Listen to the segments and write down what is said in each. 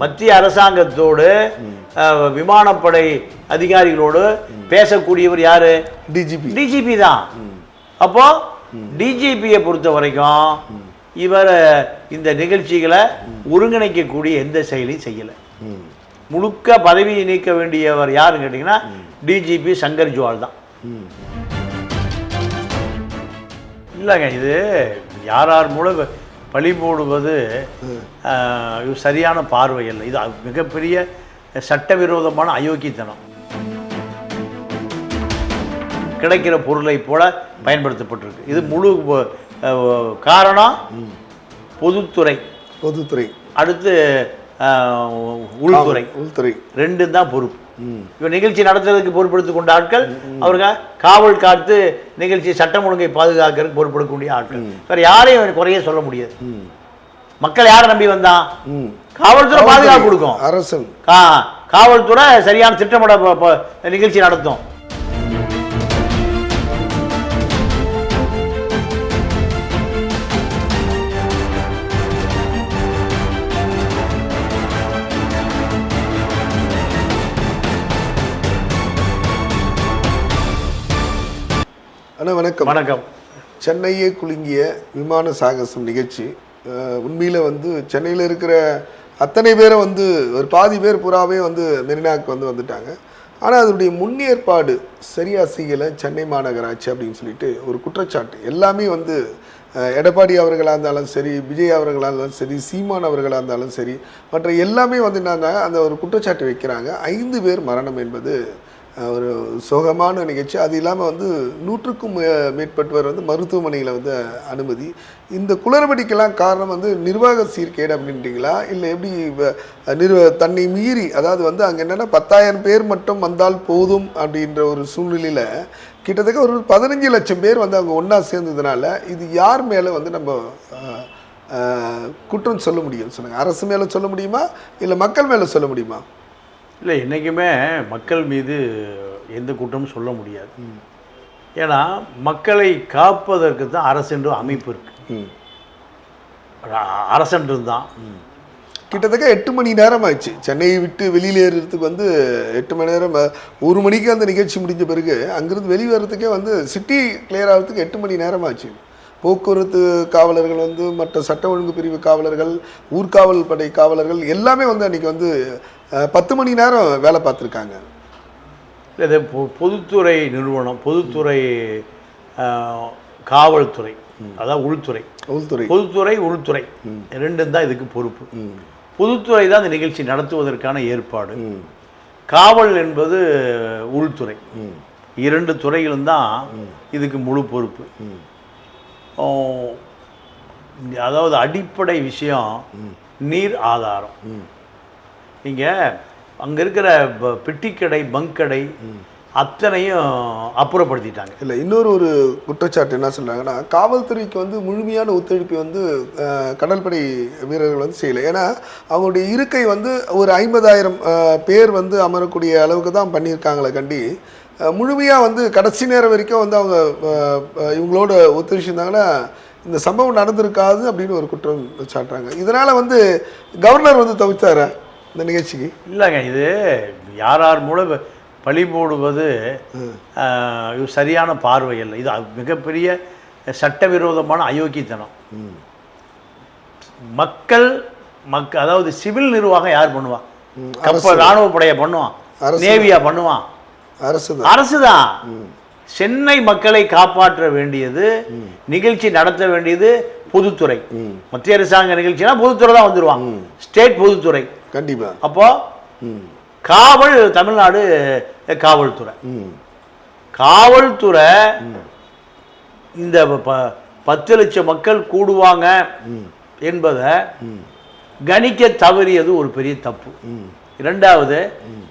மத்திய அரசாங்கத்தோடு விமானப்படை அதிகாரிகளோடு பேசக்கூடியவர் யாரு? டிஜிபி டிஜிபி தான். அப்போ டிஜிபியை பொறுத்த வரைக்கும் இவர் இந்த நிகழ்ச்சிகளை ஒருங்கிணைக்கக்கூடிய எந்த செயலையும் செய்யலை. முழுக்க பதவியை நீக்க வேண்டியவர் யாருன்னு கேட்டிங்கன்னா டிஜிபி சங்கர் ஜுவால் தான். இல்லைங்க இது யார் யார் மூலம் பழி போடுவது சரியான பார்வை இல்லை இது மிகப்பெரிய சட்டவிரோதமான அயோக்கியத்தனம். கிடைக்கிற பொருளை போல பயன்படுத்தப்பட்டிருக்கு. இது முழு காரணம் பொதுத்துறை. பொதுத்துறை. அடுத்து உள்துறை. உள்துறை. ரெண்டும் தான் பொறுப்பு. இவன் நிகழ்ச்சி நடத்துறதுக்கு பொறுப்படுத்திக் கொண்ட ஆட்கள் அவருங்க காவல் காத்து நிகழ்ச்சி சட்டம் ஒழுங்கை பாதுகாக்கிறதுக்கு பொறுப்பெடுக்கக்கூடிய ஆட்கள். வேற யாரையும் குறைய சொல்ல முடியாது. மக்கள் யாரை நம்பி வந்தான். காவல்துறை பாதுகாப்பு கொடுக்கும். அரசன் கா காவல்துறை சரியான திட்டமிட நிகழ்ச்சி நடத்தும். அண்ணா வணக்கம். வணக்கம் சென்னையே குலுங்கிய விமான சாகசம் நிகழ்ச்சி. உண்மையில வந்து சென்னையில் இருக்கிற அத்தனை பேரை வந்து ஒரு பாதி பேர் புறாவே வந்து மெரினாக்கு வந்து வந்துட்டாங்க. ஆனால் அதனுடைய முன்னேற்பாடு சரியா செய்யலை சென்னை மாநகராட்சி அப்படின்னு சொல்லிட்டு ஒரு குற்றச்சாட்டு. எல்லாமே வந்து எடப்பாடி அவர்களாக இருந்தாலும் சரி விஜய் அவர்களாக இருந்தாலும் சரி சீமான் அவர்களாக இருந்தாலும் சரி மற்ற எல்லாமே வந்து என்னன்னா அந்த ஒரு குற்றச்சாட்டு வைக்கிறாங்க. ஐந்து பேர் மரணம் என்பது ஒரு சோகமான நிகழ்ச்சி. அது இல்லாமல் வந்து நூற்றுக்கும் மேற்பட்டவர் வந்து மருத்துவமனையில் வந்து அனுமதி. இந்த குளறுபடிக்கெல்லாம் காரணம் வந்து நிர்வாக சீர்கேடு அப்படின்றீங்களா? இல்லை எப்படி நிர்வ தன்னை மீறி அதாவது வந்து அங்கே என்னென்னா பத்தாயிரம் பேர் மட்டும் வந்தால் போதும் அப்படின்ற ஒரு சூழ்நிலையில் கிட்டத்தட்ட ஒரு பதினஞ்சு லட்சம் பேர் வந்து அவங்க ஒன்றா சேர்ந்ததுனால இது யார் மேலே வந்து நம்ம குற்றம் சொல்ல முடியும்? சொல்லுங்கள் அரசு மேலே சொல்ல முடியுமா? இல்லை மக்கள் மேலே சொல்ல முடியுமா? இல்லை என்றைக்குமே மக்கள் மீது எந்த குற்றமும் சொல்ல முடியாது. ஏன்னா மக்களை காப்பதற்கு தான் அரசென்று அமைப்பு இருக்கு. ம். அ- அரசன்று தான் கிட்டத்தட்ட எட்டு மணி நேரம் ஆச்சு சென்னையை விட்டு வெளியில் ஏறுறதுக்கு வந்து எட்டு மணி நேரம் ஒரு மணிக்கு அந்த நிகழ்ச்சி முடிஞ்ச பிறகு அங்கிருந்து வெளியே வர்றதுக்கே வந்து சிட்டி கிளியர் ஆகிறதுக்கு எட்டு மணி நேரம் ஆச்சு. போக்குவரத்து காவலர்கள் வந்து மற்ற சட்ட ஒழுங்கு பிரிவு காவலர்கள் ஊர்காவல் படை காவலர்கள் எல்லாமே வந்து அன்றைக்கி வந்து பத்து மணி நேரம் வேலை பார்த்துருக்காங்க. இல்லை இது பொதுத்துறை நிறுவனம் பொதுத்துறை காவல்துறை அதாவது உள்துறை. உள்துறை. பொதுத்துறை உள்துறை. ரெண்டும் தான் இதுக்கு பொறுப்பு. பொதுத்துறை தான் இந்த நிகழ்ச்சி நடத்துவதற்கான ஏற்பாடு. காவல் என்பது உள்துறை. ம். இரண்டு துறைகளும் தான் இதுக்கு முழு பொறுப்பு. அதாவது அடிப்படை விஷயம் நீர் ஆதாரம். நீங்கள் அங்கே இருக்கிற பெட்டிக்கடை பங்கடை அத்தனையும் அப்புறப்படுத்திட்டாங்க. இல்லை இன்னொரு ஒரு குற்றச்சாட்டு என்ன சொல்றாங்கன்னா காவல்துறைக்கு வந்து முழுமையான ஒத்துழைப்பு வந்து கடற்படை வீரர்கள் வந்து செய்யலை. ஏன்னா அவங்களுடைய இருக்கை வந்து ஒரு ஐம்பதாயிரம் பேர் வந்து அமரக்கூடிய அளவுக்கு தான் பண்ணியிருக்காங்களே கண்டி. முழுமையாக வந்து கடைசி நேரம் வரைக்கும் வந்து அவங்க இவங்களோட ஒத்துழைச்சிருந்தாங்கன்னா இந்த சம்பவம் நடந்திருக்காது அப்படின்னு ஒரு குற்றம் சாட்டுறாங்க. இதனால் வந்து கவர்னர் வந்து தவிர்த்தாரா இந்த நிகழ்ச்சிக்கு? இல்லைங்க இது யார் யார் மூலம் பழி போடுவது இது சரியான பார்வை இல்லை. இது மிகப்பெரிய சட்டவிரோதமான அயோக்கியத்தனம். மக்கள் மக்க அதாவது சிவில் நிர்வாகம் யார் பண்ணுவா? ம், கப்பல் ராணுவ படையை பண்ணுவான். நேவியா பண்ணுவான். அரசு அரசு தான். சென்னை மக்களை காப்பாற்ற வேண்டியது நிகழ்ச்சி நடத்த வேண்டியது பொதுத்துறை. மத்திய அரசாங்க நிகழ்ச்சினா பொதுத்துறை தான் வந்துருவாங்க. ஸ்டேட் பொதுத்துறை. கண்டிப்பாக அப்போ காவல் தமிழ்நாடு காவல்துறை. காவல்துறை இந்த பத்து லட்சம் மக்கள் கூடுவாங்க என்பதை கணிக்க தவறியது ஒரு பெரிய தப்பு. இரண்டாவது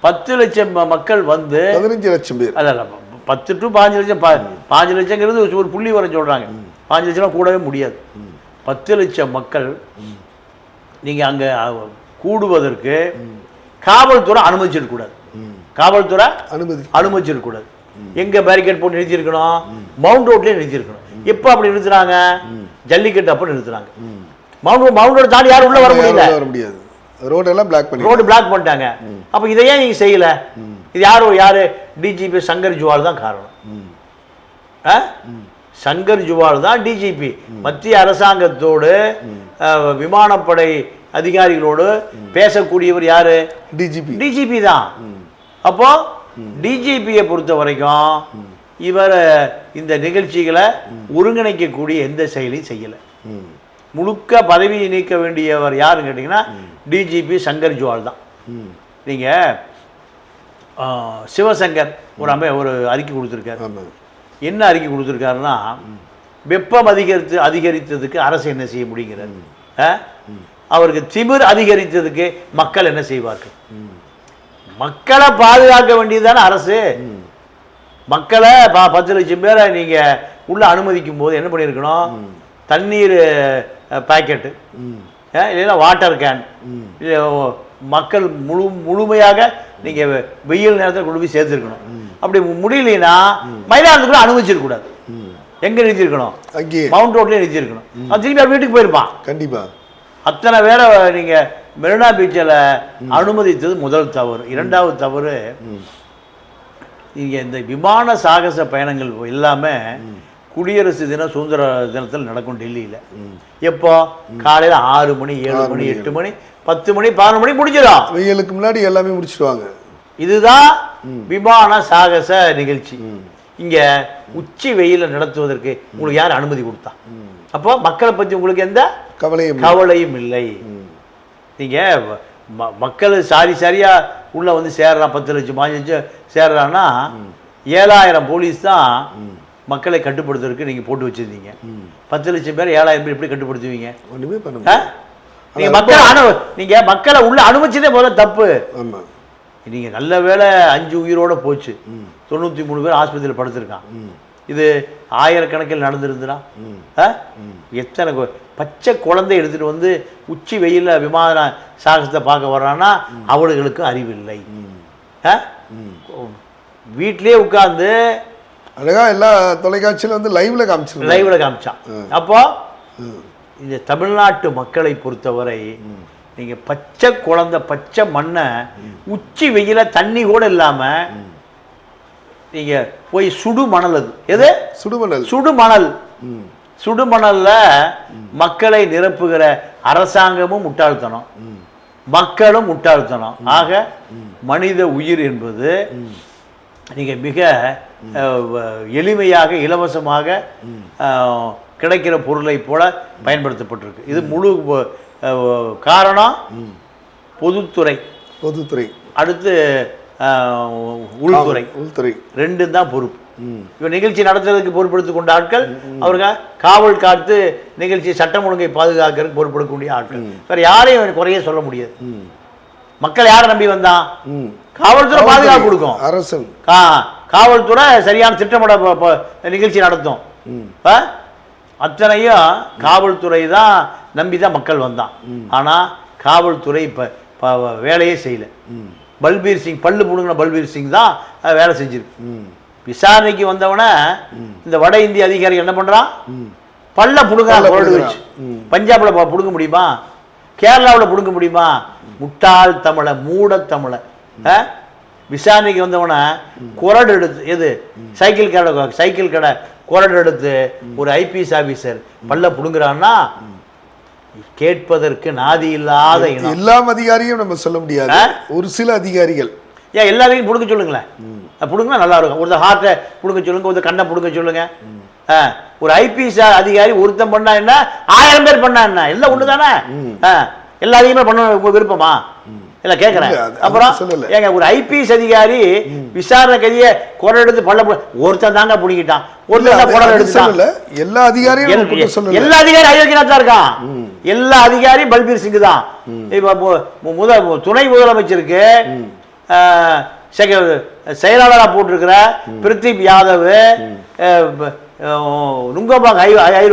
பத்து லட்சம் மக்கள் வந்து பதினஞ்சு லட்சம் பேர். ப- பத்து டு பாஞ்சு லட்சம் பாஞ்சு லட்சங்கிறது ஒரு- புள்ளி வர சொல்றாங்க. பாஞ்சு லட்சம்லாம் கூடவே முடியாது. பத்து லட்சம் மக்கள் நீங்க அங்க கூடுவதற்கு காவல்துறை அனுமதிச்சிடக்கூடாது காவல்துறை அனுமதி. அனுமதிச்சிடக்கூடாது எங்க பேரிகேட் போட்டு நிறுத்தியிருக்கணும்? மவுண்ட் ரோட்லயே நிறுத்தியிருக்கணும். எப்போ அப்படி நிறுத்துறாங்க? ஜல்லிக்கட்டு அப்போ நிறுத்துறாங்க. மவுண்ட் மவுண்ட் ரோடு தாண்டி யாரும் உள்ள வர முடியல. வர முடியாது. ரோடெல்லாம் பிளாக் பண்ணி ரோடு பிளாக் பண்ணிட்டாங்க. அப்ப இதை ஏன் நீங்க செய்யல? இது யாரோ யாரு? டிஜிபி சங்கர் ஜுவால் தான் காரணம். ஆ? சங்கர் ஜுவால் தான் டிஜிபி மத்திய அரசாங்கத்தோடு விமானப்படை அதிகாரிகளோடு பேசக்கூடியவர் யாரு? டிஜிபி டிஜிபி தான். அப்போ டிஜிபியை பொறுத்த வரைக்கும் இவர் இந்த நிகழ்ச்சிகளை ஒருங்கிணைக்கக்கூடிய எந்த செயலையும் செய்யல. முழுக்க பதவியை நீக்க வேண்டியவர் யாருன்னு கேட்டிங்கன்னா டிஜிபி சங்கர் ஜுவால் தான். நீங்கள் சிவசங்கர் ஒரு அமை ஒரு அறிக்கை கொடுத்துருக்காரு. என்ன அறிக்கை கொடுத்துருக்காருன்னா வெப்பம் அதிகரித்து அதிகரித்ததுக்கு அரசு என்ன செய்ய ஆ? அவருக்கு திமிர் அதிகரித்ததுக்கு மக்கள் என்ன செய்வார்கள்? மக்களை பாதுகாக்க வேண்டியதுதானே அரசு. மக்களை ப பத்து லட்சம் பேரை நீங்கள் உள்ள அனுமதிக்கும் போது என்ன பண்ணியிருக்கணும்? தண்ணீர் பாக்கெட்டு இல்லைன்னா வாட்டர் கேன் இல்லை மக்கள் முழு முழுமையாக நீங்கள் வெயில் நேரத்தில் கொண்டு போய் சேர்த்துருக்கணும். அப்படி முடியலைன்னா மயிலாடுதுறை அனுமதிச்சிருக்கக்கூடாது எங்கே நிறுத்திருக்கணும் மவுண்ட் ரோட்லேயே நிறுத்திருக்கணும் அவன் திரும்பி வீட்டுக்கு போயிருப்பான். கண்டிப்பா. அத்தனை பேரை நீங்கள் மெரினா பீச்சில் அனுமதித்தது முதல் தவறு. இரண்டாவது தவறு இங்கே இந்த விமான சாகச பயணங்கள் எல்லாமே குடியரசு தினம் சுதந்திர தினத்தில் நடக்கும் டெல்லியில். எப்போ? காலையில் ஆறு மணி ஏழு மணி எட்டு மணி பத்து மணி பதினொரு மணி முடிஞ்சிடும். வெயிலுக்கு முன்னாடி எல்லாமே முடிச்சிடுவாங்க. இதுதான் விமான சாகச நிகழ்ச்சி. இங்க உச்சி வெயில நடத்துவதற்கு உங்களுக்கு யார் அனுமதி கொடுத்தா? அப்போ மக்களை பத்தி உங்களுக்கு எந்த கவலையும் கவலையும் இல்லை. நீங்க ம- மக்கள் சாரி சரியா உள்ள வந்து சேர்றான் பத்து லட்சம் பாஞ்சு லட்சம் சேர்றான்னா ஏழாயிரம் போலீஸ் தான் மக்களை கட்டுப்படுத்துறதுக்கு நீங்க போட்டு வச்சிருந்தீங்க. பத்து லட்சம் பேர் ஏழாயிரம் பேர் எப்படி கட்டுப்படுத்துவீங்க? ஒண்ணுமே பண்ண ஆ? முடியாது. நீங்க மக்களை அனு நீங்க மக்களை உள்ள அனுமதிச்சதே முதல்ல தப்பு. ஆமா. நீங்கள் நல்ல வேளை அஞ்சு உயிரோட போச்சு. தொண்ணூற்றி மூணு பேர் ஆஸ்பத்திரியில் படுத்திருக்கான். இது ஆயிரக்கணக்கில் நடந்திருந்துடா ஆ? எத்தனை பச்சை குழந்தை எடுத்துட்டு வந்து உச்சி வெயில்ல விமான சாகசத்தை பார்க்க வர்றான்னா அவர்களுக்கும் அறிவில்லை. ஆ? வீட்டிலேயே உட்கார்ந்து அழகா எல்லா தொலைக்காட்சியில வந்து லைவ்ல காமிச்சிருந்தாங்க. லைவ்ல காமிச்சான். அப்போ இந்த தமிழ்நாட்டு மக்களை பொறுத்தவரை நீங்க பச்சை குழந்தை பச்சை மண்ணை உச்சி வெயில தண்ணி கூட இல்லாம நீங்க போய் சுடு மணல் அது. எது? சுடுமணல். சுடு மணல் சுடு மணல்ல மக்களை நிரப்புகிற அரசாங்கமும் முட்டாள்தனம். மக்களும் முட்டாள்தனம். ஆக மனித உயிர் என்பது நீங்க மிக எளிமையாக இலவசமாக கிடைக்கிற பொருளை போல பயன்படுத்தப்பட்டிருக்கு. இது முழு காரணம் பொதுத்துறை. பொதுத்துறை. அடுத்து உள்துறை. உள்துறை. ரெண்டும் தான் பொறுப்பு. இவர் நிகழ்ச்சி நடத்துறதுக்கு பொறுப்பெடுத்துக் கொண்ட ஆட்கள் அவர்கள் காவல் காத்து நிகழ்ச்சி சட்டம் ஒழுங்கை பாதுகாக்கிறதுக்கு பொறுப்பெடுக்கக்கூடிய ஆட்கள். வேற யாரையும் குறைய சொல்ல முடியாது. மக்கள் யாரை நம்பி வந்தான். காவல்துறை பாதுகாப்பு கொடுக்கும். அரசன் கா காவல்துறை சரியான திட்டமிட நிகழ்ச்சி நடத்தும். ஆ? அத்தனையும் காவல்துறை தான் நம்பி தான் மக்கள் வந்தான். ஆனா காவல்துறை இப்ப வேலையே செய்யல. பல்பீர் சிங் பல்லு புடுங்கின பல்பீர் சிங் தான் வேலை செஞ்சிருக்கு. விசாரணைக்கு வந்தவன இந்த வட இந்திய அதிகாரி என்ன பண்றான்? பல்ல புடுங்குறான். வச்சு. பஞ்சாப்ல புடுங்க முடியுமா? கேரளாவுல புடுங்க முடியுமா? முட்டாள் தமிழ மூட தமிழ. விசாரணைக்கு வந்தவன குரடு எடுத்து எது? சைக்கிள் கடை சைக்கிள் கடை குரடு எடுத்து ஒரு ஐபிஎஸ் ஆபீசர் பல்ல புடுங்குறான்னா கேட்பதற்கு நாதி இல்லாத இனம். எல்லா அதிகாரியும் நம்ம சொல்ல முடியாது? ஒரு சில அதிகாரிகள். ஏன் எல்லாரையும் புடுங்க சொல்லுங்களேன். புடுங்கினா நல்லா இருக்கும் ஒருத்தர் ஹார்ட்டை புடுங்க சொல்லுங்க ஒருத்தர் கண்ணை புடுங்க சொல்லுங்க. ஒரு ஐபிஎஸ் அதிகாரி ஒருத்தன் பண்ணா என்ன? ஆயிரம் பேர் பண்ணா என்ன? எல்லாம் ஒண்ணு தானே எல்லா பண்ண விருப்பமா? இல்ல அது- அப்புறம். ஏங்க ஒரு ஐபிஎஸ் அதிகாரி விசாரணை கைதிய குரல் எடுத்து பல்ல ஒருத்தன் தாங்க புடிங்கிட்டான். இல்ல, ஒருத்தன் தான் குரல் எடுத்துட்டான். எல்லா அதிகாரியும் எல்லா அதிகாரி அயோக்கியநாத் தான் இருக்கான். எல்லா அதிகாரி பல்பீர் சிங் தான். இப்ப முத துணை முதலமைச்சருக்கு ஆஹ், செக- செயலாளரா போட்டிருக்கிற பிரித்திப் யாதவ் நுங்கம்பாங்க ஹை ஹை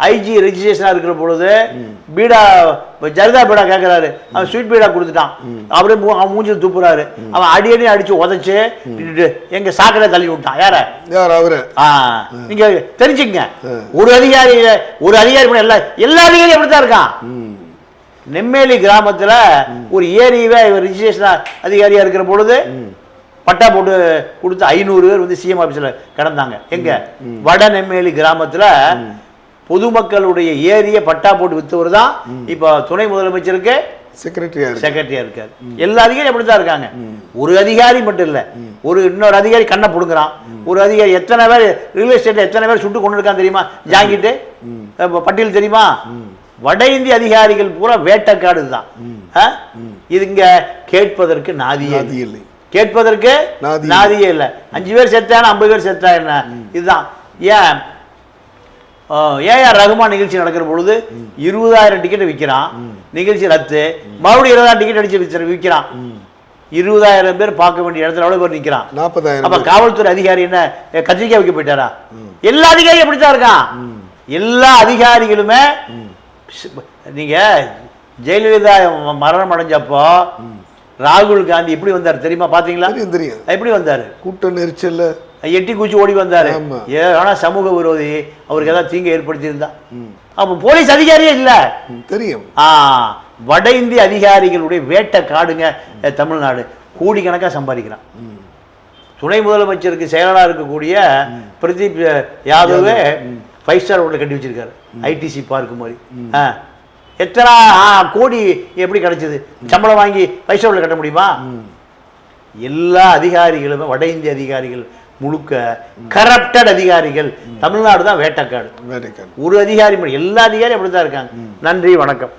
ஐஜி ரெஜிஸ்ட்ரேஷனா இருக்கிற பொழுது பீடா ஜரிதா பீடா கேட்கிறாரு அவன் ஸ்வீட் பீடா கொடுத்துட்டான். அப்படியே அவன் மூஞ்சில் துப்புறாரு. அவன் அடி அடி அடிச்சு உதைச்சு எங்க சாக்கடை தள்ளி விட்டான். யார? யார்? அவரு. ஆ, நீங்க தெரிஞ்சுக்கங்க. ஒரு அதிகாரி ஒரு அதிகாரி பண்ண எல்லா எல்லா அதிகாரியும் அப்படித்தான் இருக்கான். நெம்மேலி கிராமத்துல ஒரு ஏரியாவே இவர் ரிஜிஸ்ட்ரேஷன் அதிகாரியா இருக்கிற பொழுது பட்டா போட்டு கொடுத்து ஐநூறு பேர் வந்து சிஎம் ஆபீஸ்ல கிடந்தாங்க. எங்க? வட நெம்மேலி கிராமத்துல பொதுமக்களுடைய ஏரிய பட்டா போட்டு வித்தவர் தான் இப்போ துணை முதலமைச்சருக்கு செக்ரட்டரியா செக்ரட்டரியா இருக்காரு. எல்லா அதிகாரியும் அப்படித்தான் இருக்காங்க. ஒரு அதிகாரி மட்டும் இல்ல. ஒரு இன்னொரு அதிகாரி கண்ணை புடுங்குறான். ஒரு அதிகாரி எத்தனை பேர் ரியல் எஸ்டேட்ல எத்தனை பேர் சுட்டு கொண்டு இருக்கான் தெரியுமா? ஜாங்கிட்டு? பட்டியல் தெரியுமா? வட இந்திய அதிகாரிகள் பூரா வேட்டக்காடு தான் ஆ? இது இங்க கேட்பதற்கு நாதியே இல்லை. கேட்பதற்கு நாதி நாதியே இல்ல. அஞ்சு பேர் செத்தான ஐம்பது பேர் செத்தா என்ன? இதுதான். ஏன்? ஏஆர் ரகுமான் நிகழ்ச்சி நடக்கிற பொழுது இருபதாயிரம் டிக்கெட் விற்கிறான் நிகழ்ச்சி ரத்து. மறுபடியும் இருபதாயிரம் டிக்கெட் அடிச்சு விற்கிறான் இருபதாயிரம் பேர் பார்க்க வேண்டிய இடத்துல எவ்வளவு பேர் நிக்கிறான். நாற்பதாயிரம் அப்ப காவல்துறை அதிகாரி என்ன? கத்திரிக்காய் வைக்க போயிட்டாரா? எல்லா அதிகாரியும் அப்படித்தான் இருக்கான். எல்லா அதிகாரிகளுமே ஸ்- நீங்க ஜெயலலிதா மரணம் அடைஞ்சப்போ ராகுல் காந்தி எப்படி வந்தார்? தெரியுமா? பாத்தீங்களா? தெரியும் தெரியும். எப்படி வந்தாரு? கூட்ட நெரிச்சல்ல. எட்டி குச்சி ஓடி வந்தாரு. ஆமா. ஏ ஆனா சமூக விரோதி. அவருக்கு ஏதாவது தீங்கு ஏற்படுத்தியிருந்தா. அப்ப போலீஸ் அதிகாரியே இல்ல. தெரியும். ஆ வட இந்திய அதிகாரிகளுடைய வேட்டை காடுங்க தமிழ்நாடு. கோடிக்கணக்கா சம்பாதிக்கிறான். துணை முதலமைச்சருக்கு செயலரா இருக்கக்கூடிய Pradeep Yadav five star hotel கட்டி வச்சிருக்காரு. ஐடிசி பார்க் மாதிரி. ஆ. எத்தனை ஆ, கோடி எப்படி கிடைச்சது? சம்பளம் வாங்கி ஃபைவ் ஸ்டார் ஹோட்டல் கட்ட முடியுமா? எல்லா அதிகாரிகளுமே வட இந்திய அதிகாரிகள் முழுக்க கரப்டட் அதிகாரிகள். தமிழ்நாடு தான் வேட்டக்காடு. ஒரு அதிகாரி எல்லா அதிகாரியும் அப்படித்தான் இருக்காங்க. நன்றி வணக்கம்.